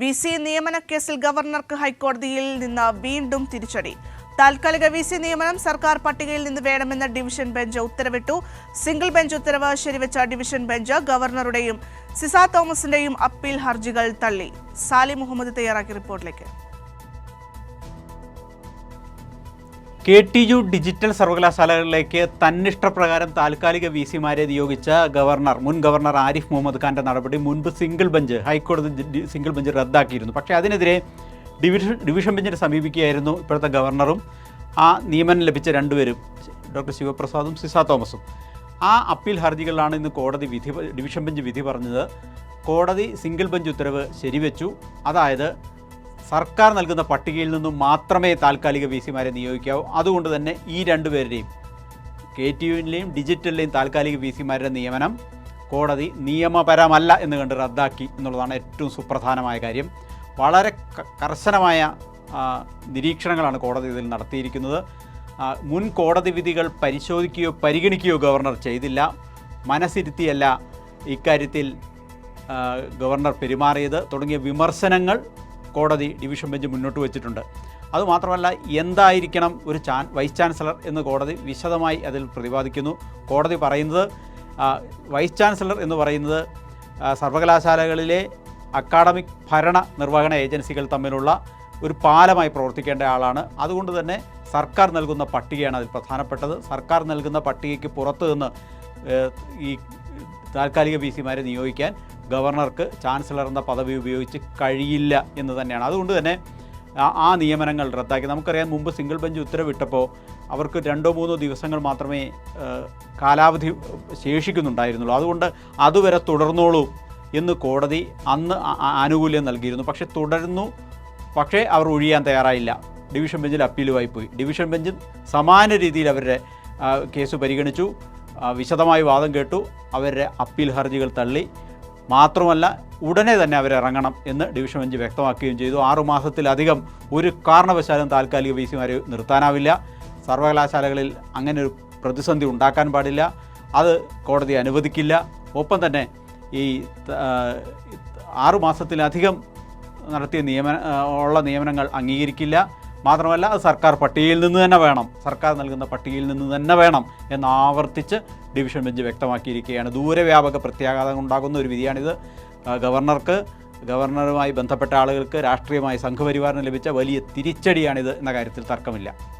V C നിയമന കേസിൽ ഗവർണർക്ക് ഹൈക്കോടതിയിൽ നിന്ന് വീണ്ടും തിരിച്ചടി. താൽക്കാലിക വി സി നിയമനം സർക്കാർ പട്ടികയിൽ നിന്ന് വേണമെന്ന ഡിവിഷൻ ബെഞ്ച് ഉത്തരവിട്ടു. സിംഗിൾ ബെഞ്ച് ഉത്തരവ് ശരിവെച്ച ഡിവിഷൻ ബെഞ്ച് ഗവർണറുടെയും സിസ തോമസിന്റെയും അപ്പീൽ ഹർജികൾ തള്ളി. സാലി മുഹമ്മദ് തയ്യാറാക്കിയ റിപ്പോർട്ടിലേക്ക്. കെ ടി യു ഡിജിറ്റൽ സർവകലാശാലകളിലേക്ക് തന്നിഷ്ടപ്രകാരം താൽക്കാലിക വി സിമാരെ നിയോഗിച്ച ഗവർണർ മുൻ ഗവർണർ ആരിഫ് മുഹമ്മദ് ഖാന്റെ നടപടി മുൻപ് സിംഗിൾ ബെഞ്ച് ഹൈക്കോടതി സിംഗിൾ ബെഞ്ച് റദ്ദാക്കിയിരുന്നു. പക്ഷേ അതിനെതിരെ ഡിവിഷൻ ഡിവിഷൻ ബെഞ്ചിനെ സമീപിക്കുകയായിരുന്നു ഇപ്പോഴത്തെ ഗവർണറും. ആ നിയമനം ലഭിച്ച രണ്ടുപേരും ഡോക്ടർ ശിവപ്രസാദും സിസ തോമസും. ആ അപ്പീൽ ഹർജികളിലാണ് ഇന്ന് കോടതി വിധി ഡിവിഷൻ ബെഞ്ച് വിധി പറഞ്ഞത്. കോടതി സിംഗിൾ ബെഞ്ച് ഉത്തരവ് ശരിവെച്ചു. അതായത് സർക്കാർ നൽകുന്ന പട്ടികയിൽ നിന്നും മാത്രമേ താൽക്കാലിക വി സിമാരെ നിയോഗിക്കാവൂ. അതുകൊണ്ട് തന്നെ ഈ രണ്ടുപേരുടെയും കെ ടി യുവിന്റെയും ഡിജിറ്റലിലെയും താൽക്കാലിക വി സിമാരുടെ നിയമനം കോടതി നിയമപരമല്ല എന്ന് കണ്ട് റദ്ദാക്കി എന്നുള്ളതാണ് ഏറ്റവും സുപ്രധാനമായ കാര്യം. വളരെ കർശനമായ നിരീക്ഷണങ്ങളാണ് കോടതി ഇതിൽ നടത്തിയിരിക്കുന്നത്. മുൻ കോടതി വിധികൾ പരിശോധിക്കുകയോ പരിഗണിക്കുകയോ ഗവർണർ ചെയ്തില്ല. മനസ്സിരുത്തിയല്ല ഇക്കാര്യത്തിൽ ഗവർണർ പെരുമാറിയത്. തുടങ്ങിയ വിമർശനങ്ങൾ കോടതി ഡിവിഷൻ ബെഞ്ച് മുന്നോട്ട് വെച്ചിട്ടുണ്ട്. അതുമാത്രമല്ല എന്തായിരിക്കണം ഒരു ചാൻ വൈസ് ചാൻസലർ എന്ന് കോടതി വിശദമായി അതിൽ പ്രതിപാദിക്കുന്നു. കോടതി പറയുന്നത് വൈസ് ചാൻസലർ എന്ന് പറയുന്നത് സർവകലാശാലകളിലെ അക്കാഡമിക് ഭരണ നിർവഹണ ഏജൻസികൾ തമ്മിലുള്ള ഒരു പാലമായി പ്രവർത്തിക്കേണ്ട ആളാണ്. അതുകൊണ്ട് തന്നെ സർക്കാർ നൽകുന്ന പട്ടികയാണ് അതിൽ പ്രധാനപ്പെട്ടത്. സർക്കാർ നൽകുന്ന പട്ടികയ്ക്ക് പുറത്തു നിന്ന് ഈ താൽക്കാലിക പി സിമാരെ നിയോഗിക്കാൻ ഗവർണർക്ക് ചാൻസലർ എന്ന പദവി ഉപയോഗിച്ച് കഴിയില്ല എന്ന് തന്നെയാണ്. അതുകൊണ്ട് തന്നെ ആ- നിയമനങ്ങൾ റദ്ദാക്കി. നമുക്കറിയാം മുമ്പ് സിംഗിൾ ബെഞ്ച് ഉത്തരവിട്ടപ്പോൾ അവർക്ക് രണ്ടോ മൂന്നോ ദിവസങ്ങൾ മാത്രമേ കാലാവധി ശേഷിക്കുന്നുണ്ടായിരുന്നുള്ളൂ. അതുകൊണ്ട് അതുവരെ തുടർന്നോളൂ എന്ന് കോടതി അന്ന് ആനുകൂല്യം നൽകിയിരുന്നു. പക്ഷേ തുടരുന്നു പക്ഷേ അവർ ഒഴിയാൻ തയ്യാറായില്ല. ഡിവിഷൻ ബെഞ്ചിൽ അപ്പീലുമായി പോയി. ഡിവിഷൻ ബെഞ്ച് സമാന രീതിയിൽ അവരുടെ കേസ് പരിഗണിച്ചു. വിശദമായി വാദം കേട്ടു. അവരുടെ അപ്പീൽ ഹർജികൾ തള്ളി. മാത്രമല്ല ഉടനെ തന്നെ അവരിറങ്ങണം എന്ന് ഡിവിഷൻ ബെഞ്ച് വ്യക്തമാക്കുകയും ചെയ്തു. ആറുമാസത്തിലധികം ഒരു കാരണവശാലും താൽക്കാലിക വി സിമാരെ നിർത്താനാവില്ല. സർവകലാശാലകളിൽ അങ്ങനെ ഒരു പ്രതിസന്ധി ഉണ്ടാക്കാൻ പാടില്ല. അത് കോടതി അനുവദിക്കില്ല. ഒപ്പം തന്നെ ഈ ആറുമാസത്തിലധികം നടത്തിയ നിയമന ഉള്ള നിയമനങ്ങൾ അംഗീകരിക്കില്ല. മാത്രമല്ല അത് സർക്കാർ പട്ടികയിൽ നിന്ന് തന്നെ വേണം. സർക്കാർ നൽകുന്ന പട്ടികയിൽ നിന്ന് തന്നെ വേണം എന്ന് ആവർത്തിച്ച് ഡിവിഷൻ ബെഞ്ച് വ്യക്തമാക്കിയിരിക്കുകയാണ്. ദൂരവ്യാപക പ്രത്യാഘാതം ഉണ്ടാകുന്ന ഒരു വിധിയാണിത്. ഗവർണർക്ക് ഗവർണറുമായി ബന്ധപ്പെട്ട ആളുകൾക്ക് രാഷ്ട്രീയമായി സംഘപരിവാറിന് ലഭിച്ച വലിയ തിരിച്ചടിയാണിത് എന്ന കാര്യത്തിൽ തർക്കമില്ല.